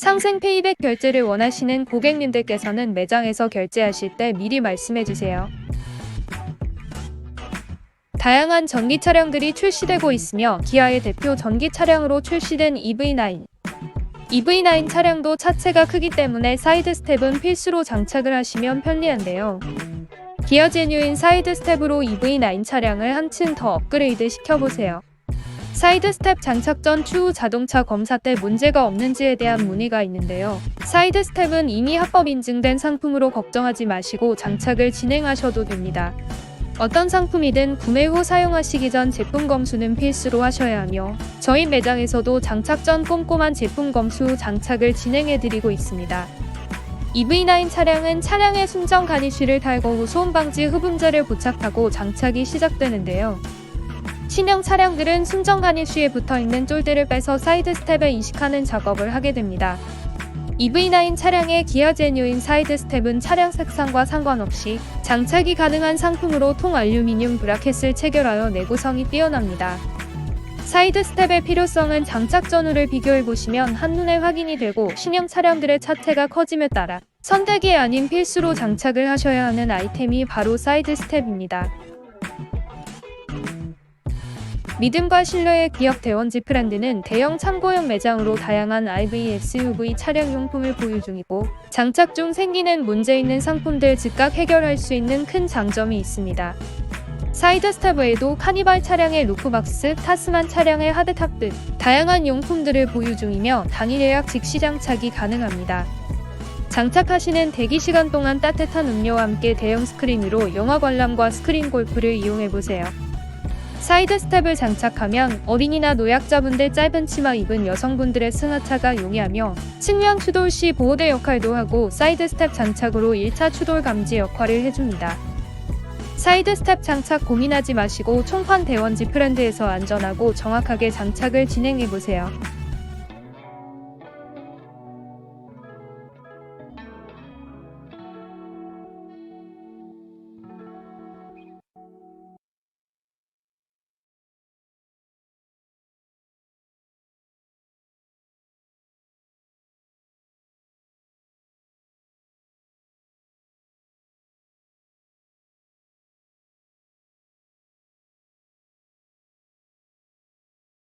상생 페이백 결제를 원하시는 고객님들께서는 매장에서 결제하실 때 미리 말씀해 주세요. 다양한 전기 차량들이 출시되고 있으며 기아의 대표 전기 차량으로 출시된 EV9. EV9 차량도 차체가 크기 때문에 사이드 스텝은 필수로 장착을 하시면 편리한데요. 기아 제뉴인 사이드 스텝으로 EV9 차량을 한층 더 업그레이드 시켜보세요. 사이드 스텝 장착 전 추후 자동차 검사 때 문제가 없는지에 대한 문의가 있는데요. 사이드 스텝은 이미 합법 인증된 상품으로 걱정하지 마시고 장착을 진행하셔도 됩니다. 어떤 상품이든 구매 후 사용하시기 전 제품 검수는 필수로 하셔야 하며 저희 매장에서도 장착 전 꼼꼼한 제품 검수 후 장착을 진행해 드리고 있습니다. EV9 차량은 차량의 순정 가니쉬를 탈거 후 소음 방지 흡음재를 부착하고 장착이 시작되는데요. 신형 차량들은 순정 가니쉬에 붙어 있는 쫄대를 빼서 사이드 스텝에 이식하는 작업을 하게 됩니다. EV9 차량의 기아 제뉴인 사이드 스텝은 차량 색상과 상관없이 장착이 가능한 상품으로 통 알루미늄 브라켓을 체결하여 내구성이 뛰어납니다. 사이드 스텝의 필요성은 장착 전후를 비교해 보시면 한눈에 확인이 되고 신형 차량들의 차체가 커짐에 따라 선택이 아닌 필수로 장착을 하셔야 하는 아이템이 바로 사이드 스텝입니다. 믿음과 신뢰의 기업 대원지 브랜드는 대형 참고용 매장으로 다양한 RV, SUV 차량 용품을 보유 중이고 장착 중 생기는 문제 있는 상품들 즉각 해결할 수 있는 큰 장점이 있습니다. 사이드 스텝 외에도 카니발 차량의 루프박스, 타스만 차량의 하드탑 등 다양한 용품들을 보유 중이며 당일 예약 즉시 장착이 가능합니다. 장착하시는 대기 시간 동안 따뜻한 음료와 함께 대형 스크린 위로 영화 관람과 스크린 골프를 이용해 보세요. 사이드 스텝을 장착하면 어린이나 노약자분들 짧은 치마 입은 여성분들의 승하차가 용이하며 측면 추돌 시 보호대 역할도 하고 사이드 스텝 장착으로 1차 추돌 감지 역할을 해줍니다. 사이드 스텝 장착 고민하지 마시고 총판 대원지 프렌드에서 안전하고 정확하게 장착을 진행해 보세요.